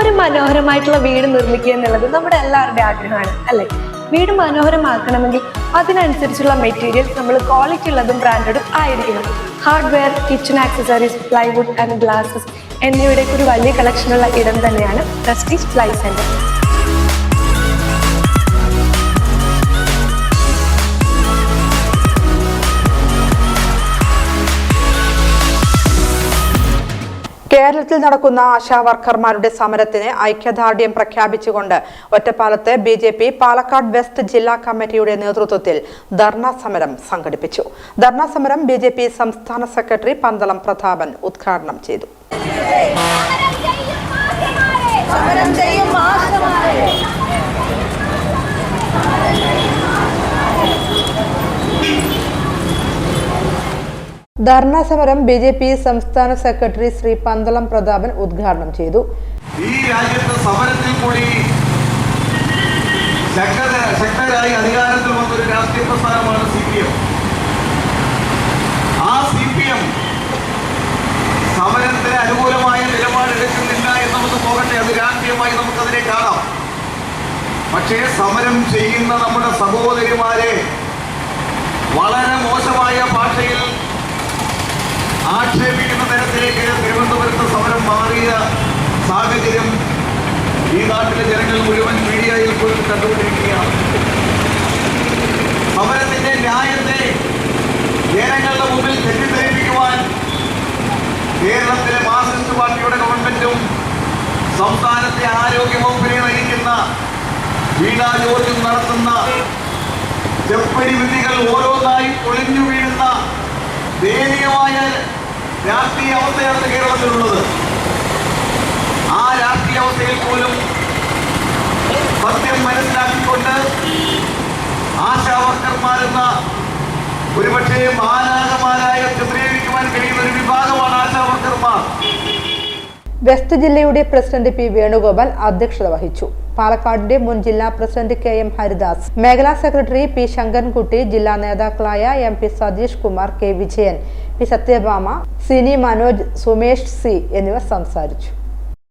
ഒരു മനോഹരമായിട്ടുള്ള വീട് നിർമ്മിക്കുക എന്നുള്ളത് നമ്മുടെ എല്ലാവരുടെയും ആഗ്രഹമാണ് അല്ലേ? വീട് മനോഹരമാക്കണമെങ്കിൽ അതിനനുസരിച്ചുള്ള മെറ്റീരിയൽ നമ്മൾ ക്വാളിറ്റി ഉള്ളതും ബ്രാൻഡഡും ആയിരിക്കണം. Hardware kitchen accessories plywood and glasses എന്നിവയുടെ ഒരു വലിയ കളക്ഷനുള്ള ഇടം തന്നെയാണ് പ്രസ്റ്റീജ് ഫ്ലൈ സെന്റർ കേരളത്തിൽ നടക്കുന്ന ആശാവർക്കർമാരുടെ സമരത്തിന് ഐക്യദാർഢ്യം പ്രഖ്യാപിച്ചുകൊണ്ട് ഒറ്റപ്പാലത്ത് B J P Palakkad west ജില്ലാ കമ്മിറ്റിയുടെ നേതൃത്വത്തിൽ ധർണാ സമരം സംഘടിപ്പിച്ചു. ധർണാ സമരം ബി ജെ പി സംസ്ഥാന സെക്രട്ടറി പന്തളം പ്രതാപൻ ഉദ്ഘാടനം ചെയ്തു. ധർണാ സമരം ബി ജെ പി സംസ്ഥാന സെക്രട്ടറി ശ്രീ പന്തളം പ്രതാപൻ ഉദ്ഘാടനം ചെയ്തു. ഈ രാജ്യത്ത് സമരത്തിൽ കൂടി ശക്തരായി അധികാരത്തിൽ വന്നൊരു രാഷ്ട്രീയ പ്രസ്ഥാനമാണ് സി പി എം. ആ സി പി എം സമരത്തിന് അനുകൂലമായ നിലപാടെടുക്കുന്നില്ല എന്ന് നമുക്ക് പോകട്ടെ അത് രാഷ്ട്രീയമായി നമുക്കതിനെ കാണാം പക്ഷേ സമരം ചെയ്യുന്ന നമ്മുടെ സഹോദരിമാരെ വളരെ മോശമായ മുഴുവൻ മീഡിയയിൽ പോലും കണ്ടുകൊണ്ടിരിക്കുകയാണ്. സമരത്തിന്റെ ന്യായത്തെ ജനങ്ങളുടെ മുമ്പിൽ തെറ്റിദ്ധരിപ്പിക്കുവാൻ കേരളത്തിലെ മാർക്സിസ്റ്റ് പാർട്ടിയുടെ ഗവൺമെന്റും സംസ്ഥാനത്തെ ആരോഗ്യ വകുപ്പിനെ നയിക്കുന്ന വീണാ ജോർജും നടത്തുന്ന ചെപ്പടി വിധികൾ ഓരോന്നായി ഒളിഞ്ഞു വീഴുന്ന ദയനീയമായ രാഷ്ട്രീയ അവസ്ഥയാണ് കേരളത്തിലുള്ളത്. ആ രാഷ്ട്രീയ അവസ്ഥയിൽ പോലും വർക്കർമാരെന്ന ഒരുപക്ഷെ മാനാകമാരായ ചിത്രീകരിക്കുവാൻ കഴിയുന്ന ഒരു വിഭാഗമാണ് ആശാ വർക്കർമാർ വെസ്റ്റ് ജില്ലയുടെ പ്രസിഡന്റ് പി വേണുഗോപാൽ അധ്യക്ഷത വഹിച്ചു. പാലക്കാടിന്റെ മുൻ ജില്ലാ പ്രസിഡന്റ് കെ എം ഹരിദാസ് മേഖലാ സെക്രട്ടറി പി ശങ്കൻകുട്ടി ജില്ലാ നേതാക്കളായ M P Satheesh Kumar K Vijayan P Sathyabhama Sini Manoj Sumesh C എന്നിവർ സംസാരിച്ചു.